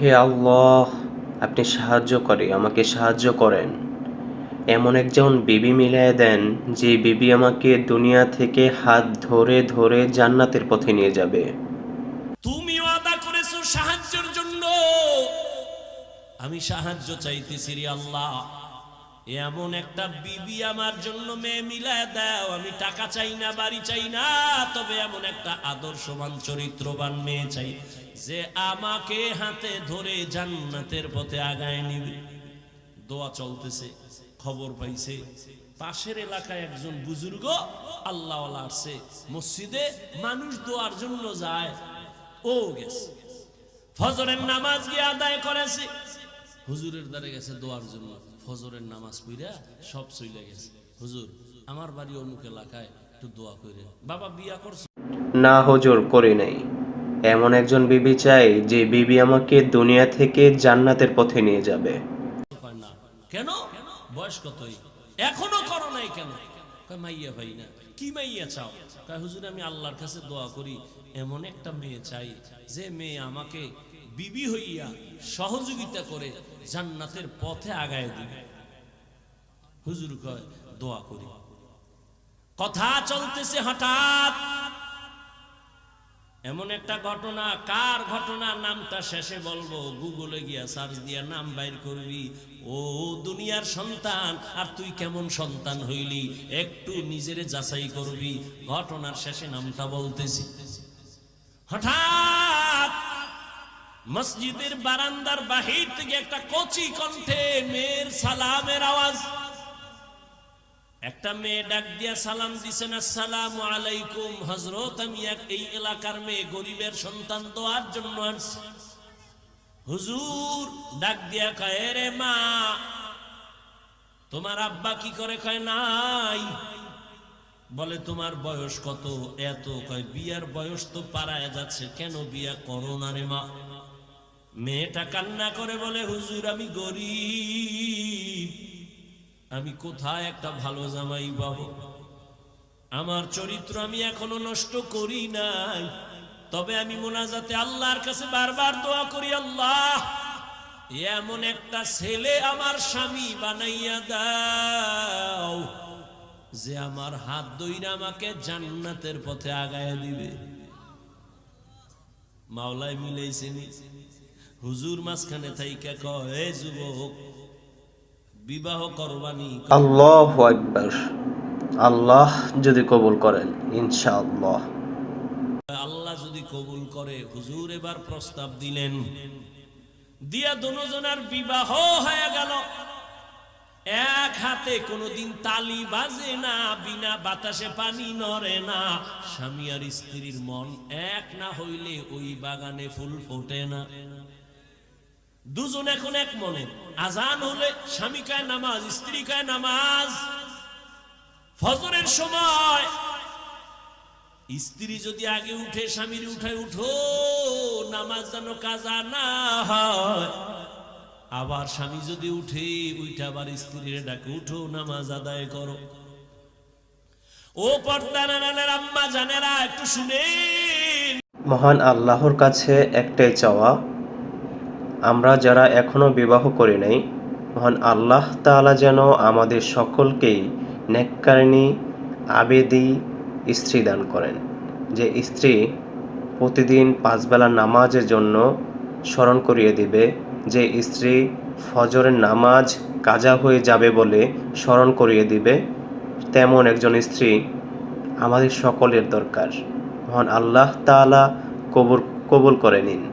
হে আল্লাহ, আপনি সাহায্য করে, আমাকে সাহায্য করেন। এমন একজন বিবি মিলিয়ে দেন, যে বিবি আমাকে দুনিয়া থেকে হাত ধরে ধরে জান্নাতের পথে নিয়ে যাবে। তুমি ওয়াদা করেছ সাহায্যের জন্য। আমি সাহায্য চাইতেছি রে আল্লাহ। এমন একটা বিবি আমার জন্য মেয়ে মিলায় দাও, আমি টাকা চাই না, বাড়ি চাই না, তবে এমন একটা আদর্শবান, চরিত্রবান মেয়ে চাই যে আমাকে হাতে ধরে জান্নাতের পথে আগায় নিবে। দোয়া চলতেছে, খবর পাইছে। পাশের এলাকায় একজন বুজুর্গ আল্লাহ আসছে, মসজিদে মানুষ দোয়ার জন্য যায়, ও গেছে। ফজরের নামাজ গিয়ে আদায় করেছে? হুজুরের দ্বারে গেছে দোয়ার জন্য। ফজরের নামাজ পইরা সব চলে গেছে। হুজুর আমার বাড়ি অমুক এলাকায় একটু দোয়া করে বাবা বিয়া করছে? না হজুর করি নাই। এমন একজন বিবি চাই যে বিবি আমাকে দুনিয়া থেকে জান্নাতের পথে নিয়ে যাবে। কেন? বয়স কতই? এখনও করো নাই কেন? মাইয়া ভাই না। কি মাইয়া চাও? কয় হুজুর আমি আল্লাহর কাছে দোয়া করি। এমন একটা মেয়ে চাই যে মেয়ে আমাকে বিবি হইয়া সহযোগিতা করে জান্নাতের পথে আগায় দিবে। হুজুর কয়, দোয়া করি। কথা চলতেছে হঠাৎ। এমন একটা ঘটনা, কার ঘটনা? নামটা শেষে বলব। গুগলে গিয়া সার্চ দিয়া নাম বাইর করবি। ও দুনিয়ার সন্তান, আর তুই কেমন সন্তান হইলি? একটু নিজেরে যাচাই করবি। ঘটনার শেষে নামটা বলতেছি। হঠাৎ মসজিদের বারান্দার বাহির থেকে একটা কচি কণ্ঠে মেয়ের সালামের আওয়াজ। একটা মেয়ে ডাক দিয়া সালাম দিছেন আসসালাম আলাইকুম হজরত আমি এক এই এলাকার মেয়ে, গরিবের সন্তান দোয়ার জন্য আসছি। হুজুর ডাক দিয়া কয় রে মা, তোমার আব্বা কি করে কয়, নাই। বলে, তোমার বয়স কত? এত কয়, বিয়ার বয়স তো পারায় যাচ্ছে, কেন বিয়া করো না রে মা? মেয়েটা কান্না করে বলে, হুজুর, আমি গরিব। আমি কোথায় একটা ভালো জামাই পাবো? আমার চরিত্র আমি এখনও নষ্ট করি নাই। তবে আমি মোনাজাতে আল্লাহর কাছে বারবার দোয়া করি, আল্লাহ, এমন একটা ছেলে আমার স্বামী বানাইয়া দাও যে আমার হাত দইরা আমাকে জান্নাতের পথে আগায় দিবে। মাওলায় মিলেছেনি হুজুর মাঝখানে থাইকা কয় যুবক বিবাহ করবানি আল্লাহ আকবার। আল্লাহ যদি কবুল করেন ইনশাআল্লাহ। আল্লাহ যদি কবুল করে হুজুর এবার প্রস্তাব দিলেন দিয়া দুজনের বিবাহ হয়ে গেল। এক হাতে কোনোদিন তালি বাজে না বিনা বাতাসে পানি নড়ে না। স্বামী আর স্ত্রীর মন এক না হইলে ওই বাগানে ফুল ফোটে না। দুজন এখন এক মনে। আজান হলে স্বামী কায় নামাজ, স্ত্রী কায় নামাজ। ফজরের সময় স্ত্রী যদি আগে উঠে, স্বামীর উঠে উঠো, নামাজ যেন কাজা না হয়। আবার স্বামী যদি উঠে উঠে আবার স্ত্রীর ডাকে, উঠো, নামাজ আদায় করো। ও পর্দার আম্মা জানেরা, একটু শুনে মহান আল্লাহর কাছে একটাই চাওয়া আমরা যারা এখনও বিবাহ করি নাই, মহান আল্লাহ তাআলা যেন আমাদের সকলকেই নেককারিণী আবেদি স্ত্রী দান করেন। যে স্ত্রী প্রতিদিন পাঁচবেলা নামাজের জন্য স্মরণ করিয়ে দিবে, যে স্ত্রী ফজরের নামাজ কাজা হয়ে যাবে বলে স্মরণ করিয়ে দিবে, তেমন একজন স্ত্রী আমাদের সকলের দরকার। মহান আল্লাহ তাআলা কবুল কবুল করে নিন।